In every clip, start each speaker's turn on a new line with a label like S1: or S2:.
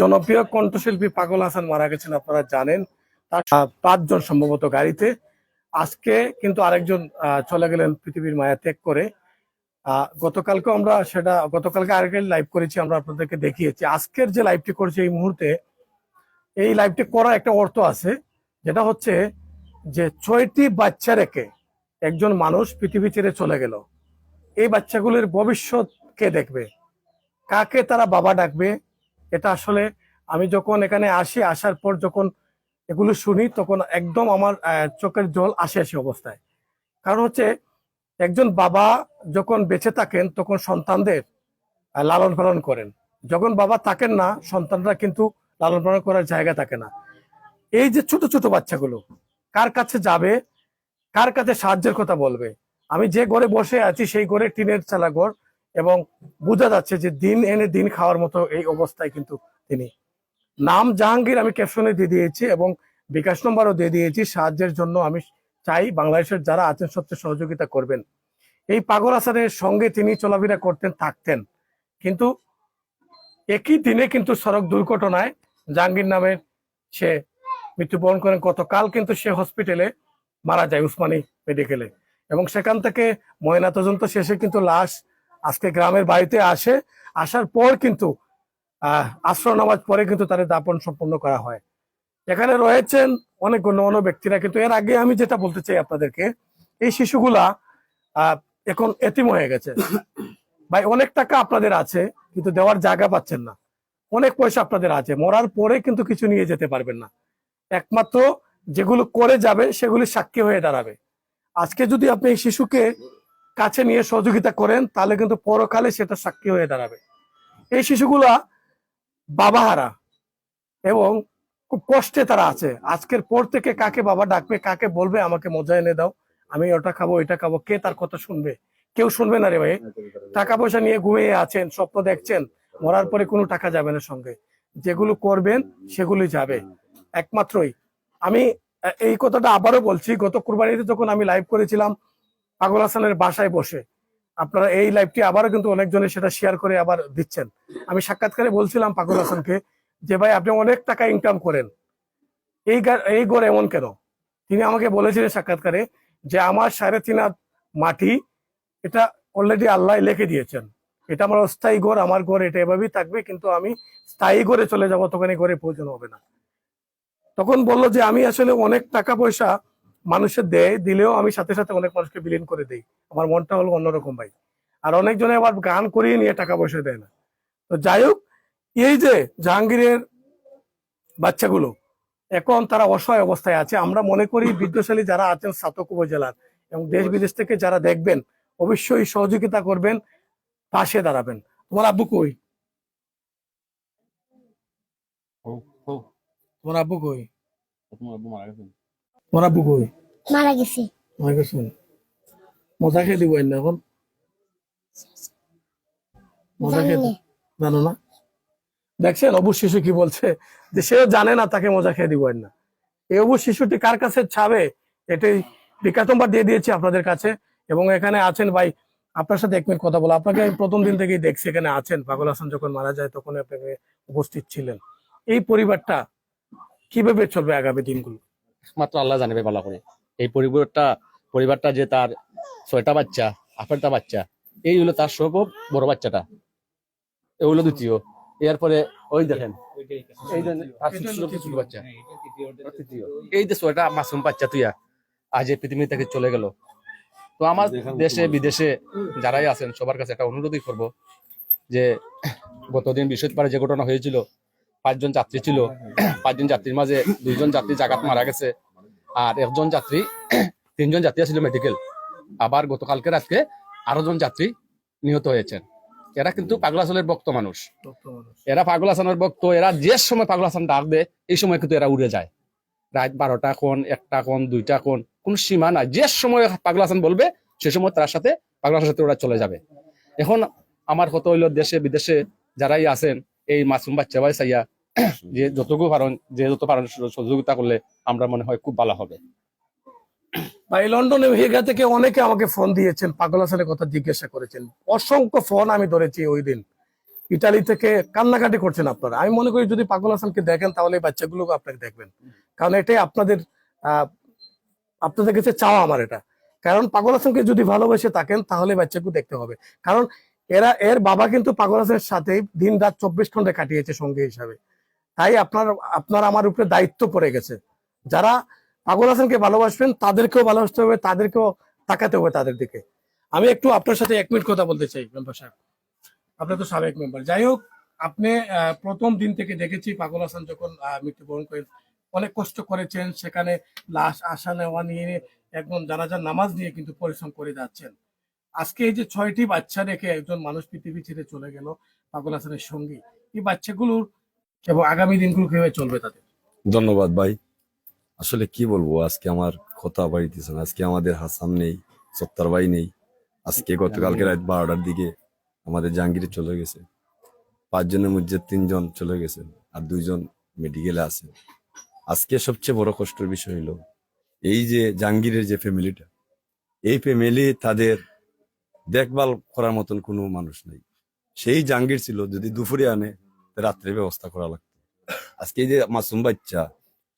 S1: জনপ্রিয় কণ্ঠশিল্পী পাগল হাসান মারা গেছেন, আপনারা জানেন। তার পাঁচজন সম্ভবত গাড়িতে। আজকে কিন্তু আরেকজন চলে গেলেন পৃথিবীর মায়া ত্যাগ করে। গতকালকে আমরা সেটা, গতকালকে আরেকটা লাইভ করেছি, আমরা আপনাদেরকে দেখিয়েছি। আজকের যে লাইভটি করছি এই মুহূর্তে, এই লাইভটি করার একটা অর্থ আছে, যেটা হচ্ছে যে ছয়টি বাচ্চা রেখে একজন মানুষ পৃথিবী ছেড়ে চলে গেল। এই বাচ্চাগুলির ভবিষ্যৎ কে দেখবে? কাকে তারা বাবা ডাকবে? এটা আসলে আমি যখন এখানে আসি, আসার পর যখন এগুলো শুনি, তখন একদম আমার চোখের জল আসে আসে অবস্থায়। কারণ হচ্ছে একজন বাবা যখন বেঁচে থাকেন, তখন সন্তানদের লালন পালন করেন। যখন বাবা থাকেন না, সন্তানরা কিন্তু লালন পালন করার জায়গা থাকে না। এই যে ছোট ছোট বাচ্চাগুলো, কার কাছে যাবে, কার কাছে সাহায্যের কথা বলবে? আমি যে ঘরে বসে আছি, সেই ঘরে টিনের চালা ঘর এবং বোঝা যাচ্ছে যে দিন এনে দিন খাওয়ার মতো এই অবস্থায় কিন্তু তিনি। নাম জাহাঙ্গীর আমি ক্যাপশনে দিয়ে দিয়েছি এবং বিকাশ নম্বরও দিয়ে দিয়েছি। সাহায্যের জন্য আমি চাই বাংলাদেশের যারা আছেন সবচেয়ে সহযোগিতা করবেন। এই পাগল হাসানের সঙ্গে তিনি চলাফেরা করতেন, থাকতেন। কিন্তু একই দিনে কিন্তু সড়ক দুর্ঘটনায় জাহাঙ্গীর নামের সে মৃত্যুবরণ করেন। গতকাল কিন্তু সে হসপিটালে মারা যায় উসমানী মেডিকেলে এবং সেখান থেকে ময়না তদন্ত শেষে কিন্তু লাশ আজকে গ্রামের বাড়িতে আসে, আসার পর কিন্তু আশ্রয় নামাজ পরে কিন্তু তাদের দাপন সম্পন্ন করা হয়। এখানে রয়েছেন অনেক গণ্যমান্য ব্যক্তিরা, কিন্তু এর আগে আমি যেটা বলতে চাই আপনাদেরকে, এই শিশুগুলা এখন এতিম হয়ে গেছে। ভাই, অনেক টাকা আপনাদের আছে, কিন্তু দেওয়ার জায়গা পাচ্ছেন না। অনেক পয়সা আপনাদের আছে, মরার পরে কিন্তু কিছু নিয়ে যেতে পারবেন না। একমাত্র যেগুলো করে যাবে, সেগুলি সাক্ষী হয়ে দাঁড়াবে। আজকে যদি আপনি এই শিশুকে কাছে নিয়ে সহযোগিতা করেন, তাহলে কিন্তু পরকালে সেটা সাক্ষী হয়ে দাঁড়াবে। এই শিশুগুলা বাবাহারা এবং খুব কষ্টে তারা আছে। আজকের পর থেকে কাকে বাবা ডাকবে, কাকে বলবে, আমাকে মজা এনে দাও। আমি ওটা খাব এটা খাব, কে তার কথা শুনবে? কেউ শুনবে না রে ভাই। টাকা পয়সা নিয়ে ঘুমিয়ে আছেন, স্বপ্ন দেখছেন, মরার পরে কোনো টাকা যাবে না সঙ্গে। যেগুলো করবেন সেগুলি যাবে। একমাত্রই। আমি এই কথাটা আবারও বলছি, গত কুরবানিতে যখন আমি লাইভ করেছিলাম পাগল হাসানের বাসায় বসে। আপনারা এই লাইভটি আবারও কিন্তু অনেকজনে সেটা শেয়ার করে আবার দিচ্ছেন। আমি সাক্ষাৎকারে বলছিলাম পাগল হাসানকে যে, ভাই, আপনি অনেক টাকা ইনকাম করেন। এই এই গড় এমন কেন? তিনি আমাকে বলেছিলেন সাক্ষাৎকারে যে, আমার সাড়ে তিন মাটি, এটা অলরেডি আল্লাহ লিখে দিয়েছেন। এটা আমার অস্থায়ী ঘর আমার ঘর এটা এভাবেই থাকবে, কিন্তু আমি স্থায়ী ঘরে চলে যাব তখন এই ঘরে প্রয়োজন হবে না। তখন বলল যে, আমি আসলে অনেক টাকা পয়সা মানুষের দেয় দিলেও আমি সাথে সাথে অনেক মানুষকে বিলীন করে দেই। আমার মনটা হলো অন্যরকম ভাই। আর অনেকজনে আবার গান করিয়ে নিয়ে টাকা পয়সা দেয় না। তো যাই হোক এই যে জাহাঙ্গীরের বাচ্চাগুলো এখন তারা অসহায় অবস্থায় আছে। আমরা মনে করি বিদ্যশালী যারা আছেন সাতক উপজেলার এবং দেশ বিদেশ থেকে যারা দেখবেন অবশ্যই সহযোগিতা করবেন পাশে দাঁড়াবেন। তোমার আব্বু কই? তোমার আব্বু কই? তোমার আব্বু কই
S2: মারা গেছে।
S1: আমার কাছে মজা খেয়ে দিব না এখন মজা খেয়ে
S2: জানো
S1: না? দেখছেন অবু শিশু কি বলছে? যে সেও জানে না তাকে মজা খেয়ে দিব না। এই অবু শিশুটি কার কাছে ছাবে এটাই বিজ্ঞাপনবার দিয়ে দিয়েছি আপনাদের কাছে। এবং এখানে আছেন ভাই আপনার সাথে এক মিনিট কথা বলো। আপনাকে আমি প্রথম দিন থেকেই দেখছি এখানে আছেন। পাগল হাসান যখন মারা যায় তখন আপনাকে উপস্থিত ছিলেন। এই পরিবারটা কীভাবে চলবে আগামী দিনগুলো?
S3: মাত্র আল্লাহ জানবে ভালো করে। এই পরিবারটা পরিবারটা যে তার ছয়টা বাচ্চা আঠারোটা বাচ্চা এই হলো তার সব বড় বাচ্চাটা। এই হলো দ্বিতীয়। এরপরে ওই দেখেন। এই যে ছয়টা মাসুম বাচ্চা তুইয়া আজ এই পৃথিবী থেকে চলে গেল। তো আমার দেশে বিদেশে যারাই আছেন সবার কাছে একটা অনুরোধই করব যে গতদিন বৃহস্পতিবার যে ঘটনা হয়েছিল পাঁচজন যাত্রী ছিল। পাঁচজন যাত্রীর মাঝে দুইজন যাত্রী জাগাত মারা গেছে। আর একজন যাত্রী তিনজন যাত্রী ছিল মেডিকেল আবার গতকালকে রাতকে আরও জন যাত্রী নিহত হয়েছেন। এরা কিন্তু পাগলা হাসানের ভক্ত মানুষ। এরা পাগল হাসানের ভক্ত। এরা যে সময় পাগল হাসান ডাক দেয় এই সময় কিন্তু এরা উড়ে যায়। রাত বারোটা কোন একটা কোন দুইটা কোন কোন সীমা নাই। যে সময় পাগল হাসান বলবে সে সময় তার সাথে পাগল হাসানের সাথে ওরা চলে যাবে। এখন আমার কত হইল দেশে বিদেশে যারাই আছেন এই মাসুম বাচ্চা ভাই চাইয়া যে যতটুকু পারেন যে যত সহযোগিতা করলে আমরা মনে হয় খুব ভালো হবে।
S1: ভাই, লন্ডনে হেগা থেকে অনেকে আমাকে ফোন দিয়েছেন, পাগল হাসানের কথা জিজ্ঞাসা করেছেন। অসংখ্য ফোন আমি ধরেছি ওই দিন। ইটালি থেকে কান্নাকাটি করছেন আপনারা। আমি মনে করি যদি পাগল হাসানকে দেখেন, তাহলে বাচ্চাগুলোকে আপনাকে দেখবেন। কারণ এটাই আপনাদের আপনাদের কাছে চাওয়া আমার এটা। কারণ পাগল হাসানকে যদি ভালোবেসে থাকেন, তাহলে বাচ্চাকে দেখতে হবে। কারণ এরা, এর বাবা কিন্তু পাগল হাসানের সাথে দিন রাত চব্বিশ ঘণ্টা কাটিয়েছে সঙ্গী হিসাবে। তাই আপনার আপনার আমার উপরে দায়িত্ব পড়ে গেছে। যারা পাগল হাসানকে ভালোবাসবেন, তাদেরকেও ভালোবাসতে হবে, তাদেরকেও তাকাতে হবে তাদের দিকে। আমি একটু আপনার সাথে এক মিনিট কথা বলতে চাই, মেম্বার সাহেব। আপনি তো সাবেক মেম্বার। যাই হোক, আপনি প্রথম দিন থেকে দেখেছি পাগল হাসান যখন মৃত্যুবরণ করেন অনেক কষ্ট করেছেন, সেখানে লাশ আসা নেওয়া নিয়ে একদম জানাজার নামাজ নিয়ে কিন্তু পরিশ্রম করে যাচ্ছেন। আজকে এই যে ছয়টি বাচ্চা রেখে একজন মানুষ পৃথিবী ছেড়ে চলে গেল পাগল হাসানের সঙ্গী। এই বাচ্চাগুলোর এবং আগামী দিনগুলো কীভাবে চলবে তাদের?
S2: ধন্যবাদ ভাই। আসলে কি বলব, আজকে আমার কথা বাড়িতেছে না, আজকে আমাদের হাসান নেই, সত্তার ভাই নেই। আজকে গতকালকে রাত বারোটার দিকে আমাদের জাহাঙ্গীরে চলে গেছে। পাঁচজনের মধ্যে তিনজন চলে গেছে আর দুইজন মেডিকেলে আছে। আজকে সবচেয়ে বড় কষ্টের বিষয় হলো এই যে জাহাঙ্গীরের যে ফ্যামিলিটা এই ফ্যামিলি তাদের দেখভাল করার মতন কোনো মানুষ নেই। সেই জাহাঙ্গীর ছিল, যদি দুপুরে আনে রাত্রে ব্যবস্থা করা লাগতো। আজকে যে মাসুম বাচ্চা,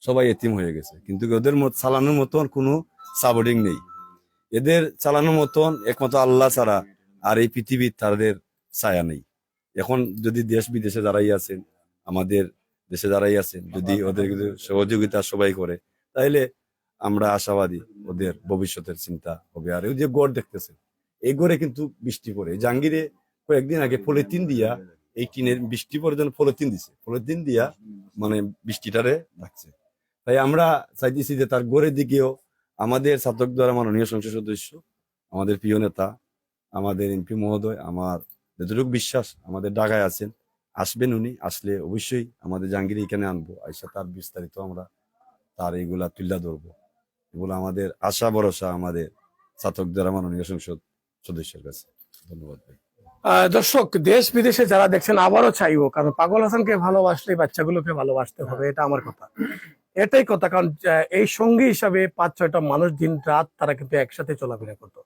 S2: সবাই এতিম হয়ে গেছে। কিন্তু ওদের চালানোর মতন কোনো সাপোর্টিং নেই। এদের চালানোর মতন একমাত্র আল্লাহ ছাড়া আর এই পৃথিবীর তাদের ছায়া নেই। এখন যদি দেশ বিদেশে যারাই আছেন, আমাদের দেশে যারাই আছেন, যদি ওদের সহযোগিতা সবাই করে তাহলে আমরা আশাবাদী ওদের ভবিষ্যতের চিন্তা হবে। আর ওই যে গড় দেখতেছেন, এই গড়ে কিন্তু বৃষ্টি পড়ে। জাঙ্গিরে কয়েকদিন আগে পলিথিন দিয়া এই টিনের বৃষ্টি পরে যেন পলিথিন দিছে। পলিথিন দিয়া মানে বৃষ্টিটারে রাখছে। তাই আমরা চাইতেছি যে তার গোড়ের দিকেও আমাদের ছাত্রক দ্বারা মাননীয় সংসদ সদস্য, আমাদের প্রিয় নেতা, আমাদের এমপি মহোদয়, আমার যতটুকু বিশ্বাস, আমাদের ঢাকায় আছেন, আসবেন উনি, আসলে অবশ্যই আমাদের জাহাঙ্গীর এখানে আনব। আইসা তার বিস্তারিত আমরা তার এইগুলা তুল্লা ধরবো। এগুলো আমাদের আশা, ভরসা আমাদের ছাত্রক দ্বারা মাননীয় সংসদ সদস্যের কাছে। ধন্যবাদ ভাই।
S1: দর্শক, দেশ বিদেশে যারা দেখছেন, আবারও চাইব, কারণ পাগল হাসানকে ভালোবাসলে বাচ্চাগুলোকে ভালোবাসতে হবে, এটা আমার কথা। এটাই কথা, কারণ এই সঙ্গী হিসাবে পাঁচ, ছয়টা মানুষ দিন রাত তারা কিন্তু একসাথে চলাফেরা করতো।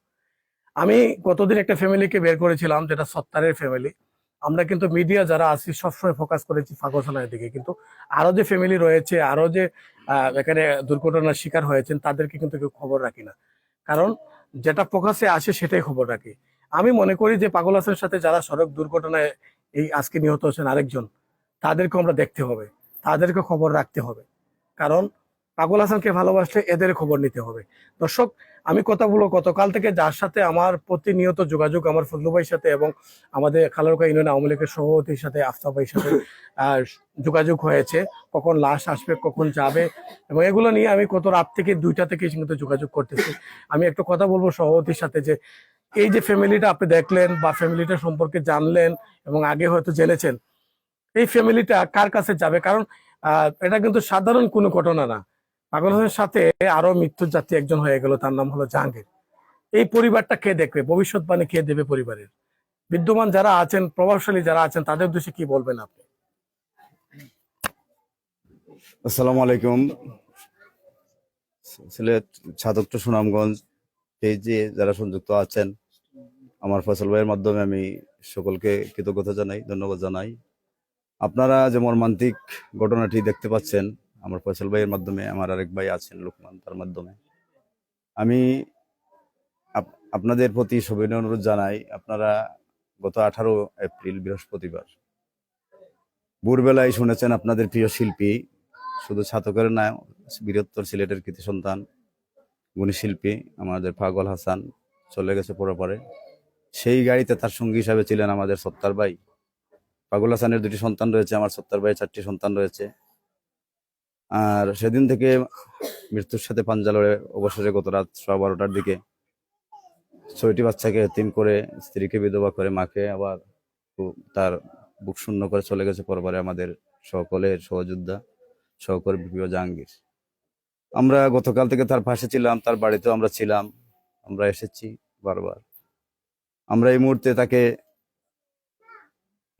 S1: আমি গতদিন একটা ফ্যামিলিকে বের করেছিলাম, যেটা সত্তারের ফ্যামিলি। আমরা কিন্তু মিডিয়া যারা আছি, সবসময় ফোকাস করেছি হাসানের দিকে। কিন্তু আরও যে ফ্যামিলি রয়েছে আরও যে এখানে দুর্ঘটনার শিকার হয়েছেন, তাদেরকে কিন্তু কেউ খবর রাখি না। কারণ যেটা ফোকাসে আসে, সেটাই খবর রাখি। আমি মনে করি যে পাগল হাসানের সাথে যারা সড়ক দুর্ঘটনায় এই আজকে নিহত হচ্ছেন আরেকজন তাদেরকে আমরা দেখতে হবে, তাদেরকে খবর রাখতে হবে। কারণ পাগল হাসানকে ভালোবাসলে এদের খবর নিতে হবে। দর্শক, আমি কথা বলব গতকাল থেকে যার সাথে আমার প্রতিনিয়ত যোগাযোগ, আমার ফজলু ভাইয়ের সাথে এবং আমাদের খালারকা ইউনিয়ন আওয়ামী লীগের সভাপতির সাথে, আফতাব ভাইয়ের সাথে যোগাযোগ হয়েছে, কখন লাশ আসবে, কখন যাবে এবং এগুলো নিয়ে আমি কত রাত থেকে দুইটা থেকে যোগাযোগ করতেছি। আমি একটু কথা বলব সভাপতির সাথে যে এই যে ফ্যামিলিটা আপনি দেখলেন বা ফ্যামিলিটা সম্পর্কে জানলেন এবং আগে হয়তো জেনেছেন, এই ফ্যামিলিটা কার কাছে যাবে? কারণ এটা কিন্তু সাধারণ কোনো ঘটনা না। পাগল হাসানের সাথে আরও মৃত্যুর জাতি একজন হয়ে গেল, তার নাম হলো জাহাঙ্গীর। এই পরিবারটা কে দেখবে? ভবিষ্যৎবাণী কে দেবে পরিবারের? বিদ্যমান যারা আছেন, প্রভাবশালী যারা আছেন, তাদের উদ্দেশ্যে কি বলবেন আপনি?
S4: আসসালামু আলাইকুম। সিলেট ছাতকটা সুনামগঞ্জ যারা সংযুক্ত আছেন আমার ফসল ভাইয়ের মাধ্যমে আমি সকলকে কৃতজ্ঞতা জানাই, ধন্যবাদ জানাই। আপনারা যে মর্মান্তিক ঘটনাটি দেখতে পাচ্ছেন, আমার ফসল ভাইয়ের মাধ্যমে আমার আরেক ভাই আছেন লোকমান তার মাধ্যমে। আমি আপ- আপনাদের প্রতি সবিনয় অনুরোধ জানাই, আপনারা গত আঠারো এপ্রিল, বৃহস্পতিবার ভোরবেলায় শুনেছেন আপনাদের প্রিয় শিল্পী, শুধু ছাতকের না বীরত্তর সিলেটের কৃতি সন্তান, গুণী শিল্পী, আমাদের পাগল হাসান, চলে গেছে পরে পরে সেই গাড়িতে তার সঙ্গী হিসাবে ছিলেন আমাদের সত্তার ভাই। পাগল হাসানের দুটি সন্তান রয়েছে, আমার সত্তার ভাই চারটি সন্তান রয়েছে। আর সেদিন থেকে মৃত্যুর সাথে পাঞ্জা লড়ে অবসরে গত রাত সোয়া বারোটার দিকে ছয়টি বাচ্চাকে এতিম করে স্ত্রীকে বিধবা করে মাকে আবার তার বুক শূন্য করে চলে গেছে পরবারে আমাদের সকলের সহযোদ্ধা সহকর্মী প্রিয় জাহাঙ্গীর। আমরা গতকাল থেকে তার পাশে ছিলাম, তার বাড়িতেও আমরা ছিলাম। আমরা এসেছি বারবার। আমরা এই মুহূর্তে তাকে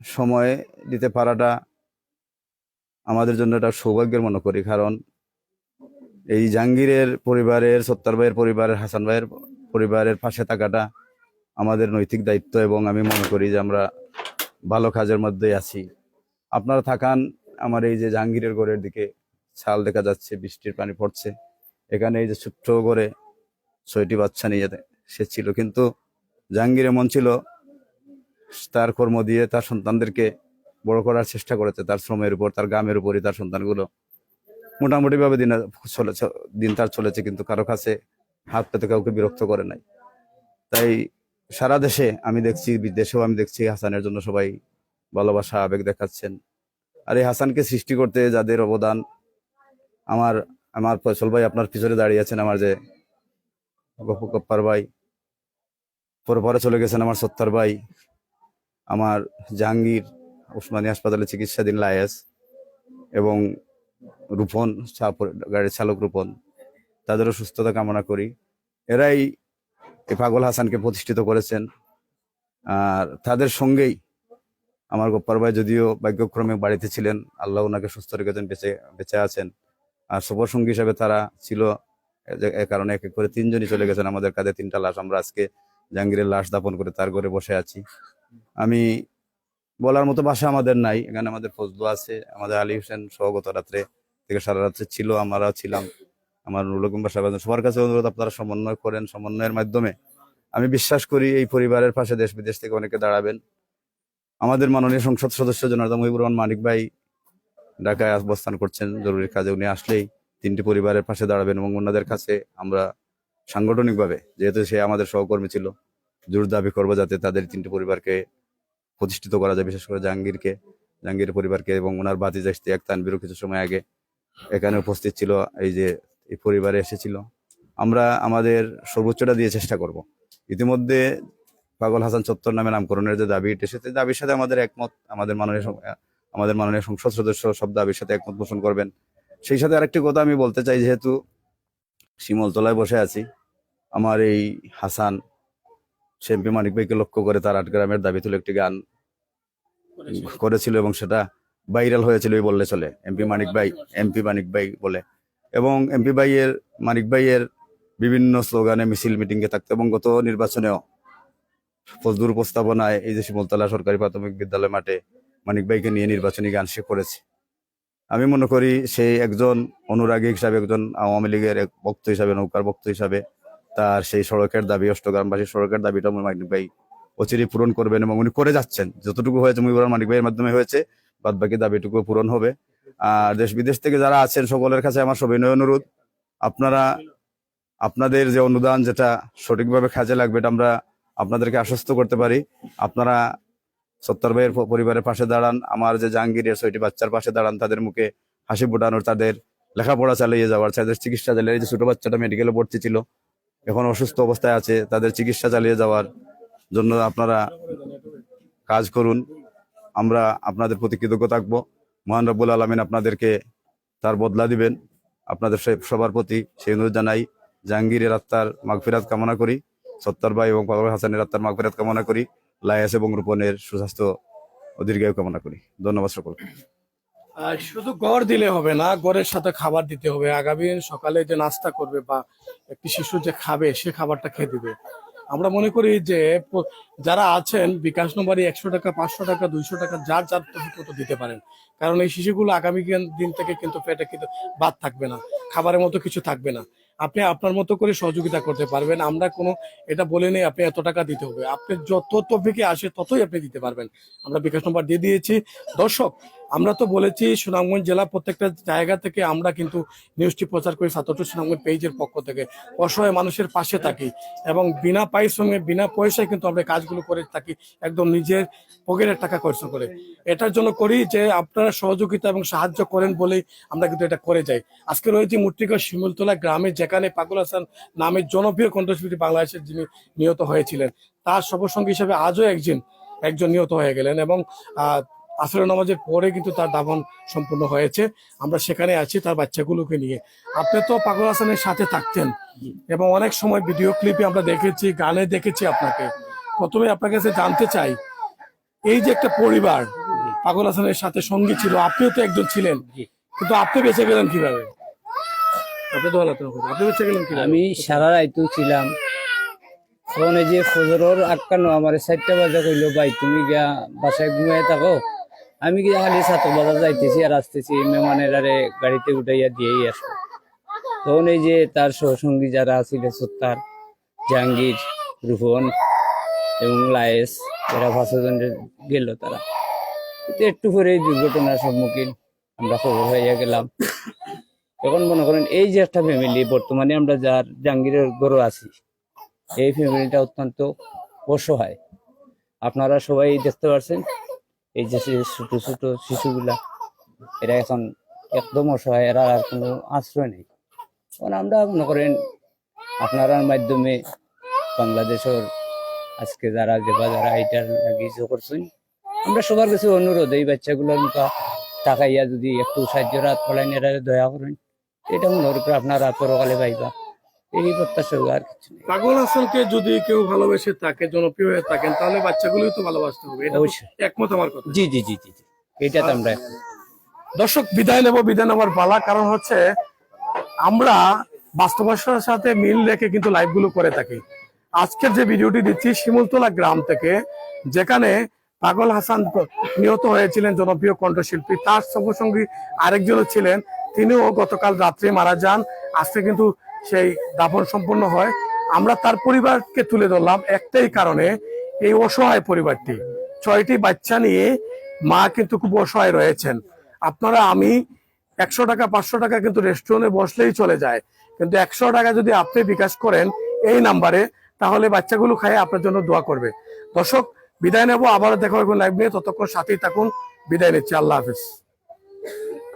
S4: সময় দিতে পারাটা আমাদের জন্য একটা সৌভাগ্যের মনে করি, কারণ এই জাহাঙ্গীরের পরিবারের, সত্তার ভাইয়ের পরিবারের, হাসান ভাইয়ের পরিবারের পাশে থাকাটা আমাদের নৈতিক দায়িত্ব এবং আমি মনে করি যে আমরা ভালো কাজের মধ্যেই আছি। আপনারা থাকান, আমার এই যে জাহাঙ্গীরের ঘরের দিকে ছাল দেখা যাচ্ছে, বৃষ্টির পানি পড়ছে। এখানে এই যে ছোট্ট করে ছয়টি বাচ্চা নিয়ে যেতে সে ছিল, কিন্তু জাহাঙ্গীর এমন ছিল তার কর্ম দিয়ে তার সন্তানদেরকে বড় করার চেষ্টা করেছে, তার শ্রমের উপর, তার গ্রামের উপরই তার সন্তানগুলো। মোটামুটিভাবে দিন চলেছে দিন তার চলেছে, কিন্তু কারও কাছে হাত পেতে কাউকে বিরক্ত করে নাই। তাই সারা দেশে আমি দেখছি, বিদেশেও আমি দেখছি হাসানের জন্য সবাই ভালোবাসা, আবেগ দেখাচ্ছেন। আর এই হাসানকে সৃষ্টি করতে যাদের অবদান, আমার আমার ফয়সল ভাই আপনার পিছনে দাঁড়িয়ে আছেন, আমার যে গপ্পু গপ্পার ভাই। পরে পরে চলে গেছেন আমার সত্তার ভাই, আমার জাহাঙ্গীর ওসমানী হাসপাতালে চিকিৎসাধীন লায়েস এবং রূপন গাড়ির চালক রূপন, তাদেরও সুস্থতা কামনা করি। এরাই এই পাগল হাসানকে প্রতিষ্ঠিত করেছেন। আর তাদের সঙ্গেই আমার গোপ্পার ভাই যদিও ভাগ্যক্রমে বাড়িতে ছিলেন, আল্লাহ ওনাকে সুস্থ রেখেছেন, বেঁচে বেঁচে আছেন। আর সফর সঙ্গী হিসাবে তারা ছিল, এ এ কারণে এক এক করে তিনজনই চলে গেছেন আমাদের কাঁধে তিনটা লাশ। আমরা আজকে জাহাঙ্গীরের লাশ দাপন করে তার ঘরে বসে আছি। আমি বলার মতো ভাষা আমাদের নাই, এখানে আমাদের ফজলু আছে, আমাদের আলী হোসেন সহ গত রাত্রে থেকে সারা রাত্রে ছিল, আমরা ছিলাম। আমার নুরুল বাসা সবার কাছে অনুরোধ, আপনারা সমন্বয় করেন, সমন্বয়ের মাধ্যমে। আমি বিশ্বাস করি এই পরিবারের পাশে দেশ বিদেশ থেকে অনেকে দাঁড়াবেন। আমাদের মাননীয় সংসদ সদস্য জনার্দন মহিবুর রহমান মানিক ভাই ঢাকায় অবস্থান করছেন। জরুরি কাজে উনি আসলেই তিনটি পরিবারের পাশে দাঁড়াবেন এবং ওনাদের কাছে আমরা সাংগঠনিকভাবে, যেহেতু সে আমাদের সহকর্মী ছিল, জোর দাবি করব যাতে তাদের তিনটি পরিবারকে প্রতিষ্ঠিত করা যায়, বিশেষ করে জাহাঙ্গীরকে, জাহাঙ্গীর পরিবারকে এবং ওনার বাতি জাস্তি এক তানবিরও কিছু সময় আগে এখানে উপস্থিত ছিল, এই যে এই পরিবারে এসেছিল। আমরা আমাদের সর্বোচ্চটা দিয়ে চেষ্টা করব। ইতিমধ্যে পাগল হাসান চত্বর নামে নামকরণের যে দাবি এসেছে দাবির সাথে আমাদের একমত, আমাদের মাননীয় আমাদের মাননীয় সংসদ সদস্য সব দাবির সাথে একমত পোষণ করবেন। সেই সাথে আরেকটি কথা আমি বলতে চাই, যেহেতু শিমলতলায় বসে আছি। আমার এই হাসান সেমপি মানিক ভাইকে লক্ষ্য করে তার আট গ্রামের দাবি তুলে একটি গান করেছিল। এবং সেটা ভাইরাল হয়েছিল এই বললে চলে এমপি মানিক ভাই এমপি মানিক ভাই বলে। এবং এমপি ভাইয়ের মানিক ভাইয়ের বিভিন্ন স্লোগানে মিছিল মিটিংয়ে থাকতো এবং গত নির্বাচনেও ফজলুর উপস্থাপনায় এই যে শিমলতলা সরকারি প্রাথমিক বিদ্যালয় মাঠে মানিক ভাইকে নিয়ে নির্বাচনী গান সে করেছে। আমি মনে করি সেই একজন অনুরাগী হিসাবে, একজন আওয়ামী লীগের এক বক্ত হিসাবে, নৌকার বক্ত হিসাবে তার সেই সড়কের দাবি অষ্টগ্রামবাসী সড়কের দাবিটা মানিক ভাই অচিরে পূরণ করবেন এবং উনি করে যাচ্ছেন। যতটুকু হয়েছে রহমান মানিক ভাইয়ের মাধ্যমে হয়েছে বাদ বাকি দাবিটুকু পূরণ হবে। আর দেশ বিদেশ থেকে যারা আছেন, সকলের কাছে আমার সবিনয় অনুরোধ। আপনারা, আপনাদের যে অনুদান যেটা সঠিকভাবে কাজে লাগবে এটা আমরা আপনাদেরকে আশ্বস্ত করতে পারি। আপনারা সত্তর ভাইয়ের পরিবারের পাশে দাঁড়ান, আমার যে জাহাঙ্গীরের ছয়টি বাচ্চার পাশে দাঁড়ান, তাদের মুখে হাসি ফোটানোর, তাদের লেখাপড়া চালিয়ে যাওয়ার, তাদের চিকিৎসা চালিয়ে যে ছোট বাচ্চাটা মেডিকেলে ভর্তি ছিল, এখন অসুস্থ অবস্থায় আছে, তাদের চিকিৎসা চালিয়ে যাওয়ার জন্য আপনারা কাজ করুন। আমরা আপনাদের প্রতি কৃতজ্ঞ থাকব। মহান রব্বুল আলমিন আপনাদেরকে তার বদলা দিবেন। আপনাদের সবার প্রতি সেই অনুরোধ জানাই, জাহাঙ্গীরের আত্মার মাগফিরাত কামনা করি, সত্তর ভাই এবং হাসানের আত্মার মাগফিরাত কামনা করি। লায়াস এবং রূপনের সুস্বাস্থ্য ও দীর্ঘায়ু কামনা করি। ধন্যবাদ সকলকে।
S1: আর শুধু গড় দিলে হবে না, গড়ের সাথে খাবার দিতে হবে। আগামী সকালে যে নাস্তা করবে বা একটি শিশু যে খাবে, সে খাবারটা খেয়ে দিবে। আমরা মনে করি যে যারা আছেন, বিকাশ নম্বরে একশো টাকা, পাঁচশো টাকা, দুইশো টাকা, যার যার মতো দিতে পারেন। কারণ এই শিশুগুলো আগামী দিন থেকে কিন্তু পেটে কিন্তু বাদ থাকবে না। খাবারের মতো কিছু থাকবে না। আপনি আপনার মতো করে সহযোগিতা করতে পারবেন। আমরা কোনো, এটা বলে নেই আপনি এত টাকা দিতে হবে। আপনি যত তফিকে আসে ততই আপনি দিতে পারবেন। আমরা বিকাশ নম্বর দিয়ে দিয়েছি। দর্শক আমরা তো বলেছি সুনামগঞ্জ জেলা প্রত্যেকটা জায়গা থেকে আমরা কিন্তু নিউজটি প্রচার করি সাতটু সুনামগঞ্জ পেজের পক্ষ থেকে। অসহায় মানুষের পাশে থাকি এবং বিনা পারিশ্রমে বিনা পয়সায় কিন্তু আমরা কাজগুলো করে থাকি, একদম নিজের পকেটের টাকা খরচ করে। এটার জন্য করি যে আপনারা সহযোগিতা এবং সাহায্য করেন বলেই আমরা কিন্তু এটা করে যাই। আজকে রয়েছে মুট্রিকা শিমুলতলা গ্রামে, যেখানে পাগল হাসান নামের জনপ্রিয় কণ্ঠশিল্পী বাংলাদেশের যিনি নিহত হয়েছিলেন, তার সবসঙ্গী হিসেবে আজও একজন একজন নিহত হয়ে গেলেন এবং আসরের নামাজের পরে কিন্তু তার দাফন সম্পূর্ণ হয়েছে। আমরা সেখানে আছি তার বাচ্চাগুলোকে নিয়ে। আপনি তো পাগল হাসানের সাথে থাকতেন এবং অনেক সময় ভিডিও ক্লিপে আমরা দেখেছি গানে দেখেছি আপনাকে। প্রথমে আপনার কাছে জানতে চাই এই যে একটা পরিবার পাগল হাসানের সাথে সঙ্গী ছিল আপনিও তো একজন ছিলেন। কিন্তু আপনি বেঁচে গেলেন কীভাবে? আপনি তো বলাতে আপনি বেঁচে গেলেন কীভাবে?
S5: আমি সারা রাইতেও ছিলাম। এই যে ফজরের আটকানো আমার চারটা বাজে কইলো ভাই তুমি গিয়া বাসায় ঘুমিয়ে থাকো। আমি গিয়া খালি ছাত্র বাজার যাইতেছি আর আসতেছি, মেহমানের আরে গাড়িতে উঠাইয়া দিয়েই আসব। তখন এই যে তার সহসঙ্গী যারা ছিল, সত্তার, জাহাঙ্গীর রুফন এবং লায়েস, এরা ভাষাজন গেল তারা। একটু পরে এই দুর্ঘটনার সম্মুখীন আমরা খবর হইয়া গেলাম। এখন মনে করেন এই যে একটা ফ্যামিলি বর্তমানে আমরা যার জাহাঙ্গীরের গরু আছি, এই ফ্যামিলিটা অত্যন্ত অসহায়। আপনারা সবাই দেখতে পাচ্ছেন এই যে ছোট ছোট শিশুগুলা, এরা এখন একদম অসহায়, এরা আর কোনো আশ্রয় নেই। কারণ আমরা মনে করেন, আপনার মাধ্যমে বাংলাদেশের আজকে যারা যে বা যারা এটার লাগি ইয়ে করছেন, আমরা সবার কাছে অনুরোধ, এই বাচ্চাগুলোর মুখা তাকাইয়া যদি একটু সাহায্য রাত ফলাইন এরা দয়া করেন। এটা মনে করি আপনারা পরকালে পাইবা। এই প্রত্যাশা আর কিছু নেই।
S1: পাগল হাসানকে যদি কেউ ভালোবেসে তাকে জনপ্রিয় হয়ে থাকেন তাহলে বাচ্চাগুলোই তো ভালোবাসতে হবে। এটা
S5: অবশ্যই।
S1: একমত আমার কথা।
S5: জি জি জি জি জি। এটা তো আমরা
S1: দর্শক বিদায় নেব বিদায় নেবার পালা। কারণ হচ্ছে আমরা বাস্তবতার সাথে মিল রেখে কিন্তু লাইভগুলো করে থাকি। আজকের যে ভিডিওটি দিচ্ছি শিমুলতলা গ্রাম থেকে যেখানে পাগল হাসান নিহত হয়েছিলেন জনপ্রিয় কণ্ঠশিল্পী। তার সঙ্গে সঙ্গে আরেকজনও ছিলেন। তিনিও গতকাল রাত্রে মারা যান। আজকে কিন্তু সেই দাফন সম্পন্ন হয়। আমরা তার পরিবারকে তুলে ধরলাম একটাই কারণে এই অসহায় পরিবারটি। ছয়টি বাচ্চা নিয়ে মা কিন্তু খুব অসহায় রয়েছেন। আপনারা আমি একশো টাকা, পাঁচশো টাকা কিন্তু রেস্টুরেন্টে বসলেই চলে যায়। কিন্তু একশো টাকা যদি আপনি বিকাশ করেন এই নাম্বারে, তাহলে বাচ্চাগুলো খায়, আপনার জন্য দোয়া করবে। দর্শক, বিদায় নেব। আবার দেখা হবে লাইভ নিয়ে। ততক্ষণ সাথেই থাকুন। বিদায় নিচ্ছি। আল্লাহ হাফিজ।